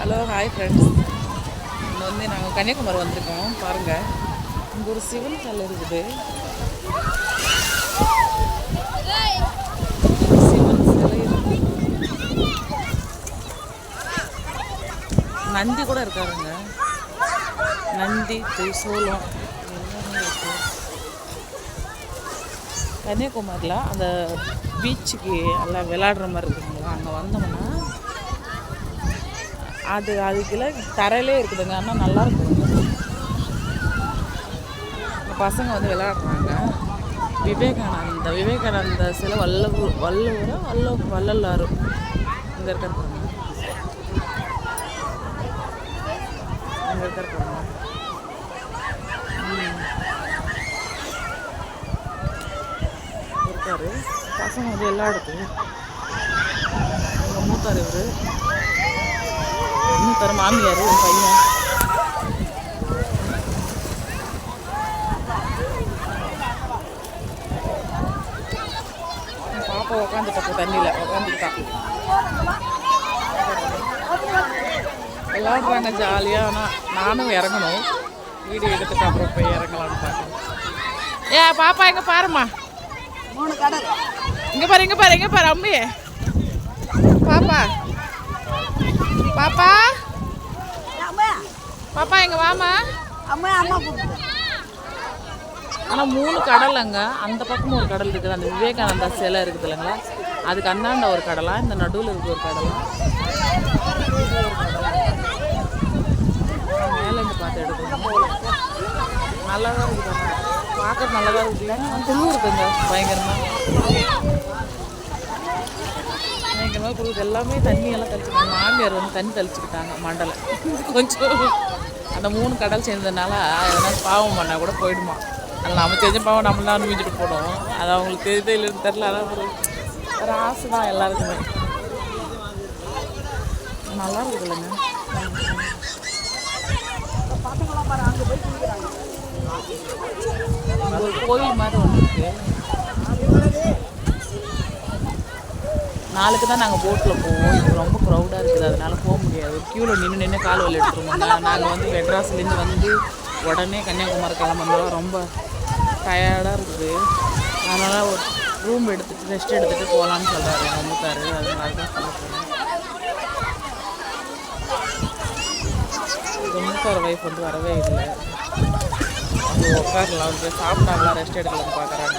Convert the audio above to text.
Hello hi friends இங்கே வந்து நாங்கள் கன்னியாகுமரி வந்திருக்கோம். பாருங்கள் இங்கே ஒரு சிவன் கல் இருக்குது. சிவன் சிலை நந்தி கூட இருக்காருங்க. நந்தி திரிசூலம் எல்லாமே கன்னியாகுமரியில் அந்த பீச்சுக்கு எல்லாம் விளாடுற மாதிரி இருக்குங்களா? அங்கே வந்தோம்னா அது அதுக்குள்ள தரையிலே இருக்குதுங்க. ஆனால் நல்லா இருக்குதுங்க பசங்க வந்து விளையாடுறாங்க. விவேகானந்த விவேகானந்த சில வல்லூர் வல்லூரா வல்ல வள்ளலாரும் இங்கே இருக்கிற பாருங்க. இங்கே இருக்கிற பாருங்க. இருக்காரு. பசங்க வந்து எல்லா எங்கள் மூத்தார் இவர். மூத்தார் மாமியார் என் பையன். பாப்பா உக்காந்துட்டப்போ தண்ணியில். உக்காந்துக்கிட்டான் விளாடுறாங்க ஜாலியாக ஆனால் நானும் இறங்கணும். வீடியோ எடுத்துட்டு அப்புறம் போய் இறங்கலாம்னு பார்க்கணும் ஏ பாப்பா எங்க பாரும்மா. மூணு கடை. இங்க பாரு இங்க பாரு இங்க பாரு அம்மி பாப்பா. பாப்பா. பாப்பா எங்க வாமா அம்மா அம்மா கூப்பிட்டு ஆனா மூணு கடல் அங்க. அந்த பக்கம் ஒரு கடல் இருக்குது. அந்த விவேகானந்தா சிலை இருக்குது இல்லைங்களா? அதுக்கு அந்தாண்ட ஒரு கடலா இந்த நடுவில் இருக்க ஒரு கடலா? மேலேருந்து பார்த்து எடுக்கணும் நல்லா தான் இருக்குது பார்க்க நல்லா தான் இருக்குது குழு இருக்குங்க பயங்கரமாக எங்கள் மேலே கொடுக்குறது எல்லாமே தண்ணியெல்லாம் தெளிச்சுட்டாங்க மாமியார் வந்து தண்ணி தெளிச்சுக்கிட்டாங்க மண்டலை. கொஞ்சம் அந்த மூணு கடல் சேர்ந்ததுனால எதனா பாவம் பண்ணால் கூட போயிடுமா. அதில் நம்ம செஞ்ச பாவம் நம்ம தான் அனுபவிச்சுட்டு போனோம். அது அவங்களுக்கு தெரியுது இல்லைன்னு தெரில அதான் ஒரு ஒரு ஆசை தான் எல்லாருக்குமே. நல்லா இருக்குது இல்லைங்க. ஒரு கோயில் மாதிரி ஒன்று இருக்குது நாளைக்கு தான் நாங்கள் போட்டில் போவோம். இப்போ ரொம்ப க்ரௌடாக இருக்குது. அதனால போக முடியாது. க்யூவில் நின்று நின்று கால் வலி எடுத்துருவோங்க நாங்கள் வந்து மெட்ராஸ்லேருந்து வந்து உடனே கன்னியாகுமரி கிளம்புறோம் ரொம்ப டயர்டாக இருக்குது. அதனால் ஒரு ரூம் எடுத்துட்டு ரெஸ்ட் எடுத்துகிட்டு போகலான்னு சொல்கிறாரு மூத்தாரு அதனால தான் சொல்ல போகிறேன் மூத்தார் ஒய்ஃப் வந்து வரவே இல்லை. அவங்க உட்காரலாம் சாப்பிட்டாங்களா? ரெஸ்ட் எடுக்கலாம்னு பார்க்குறாங்க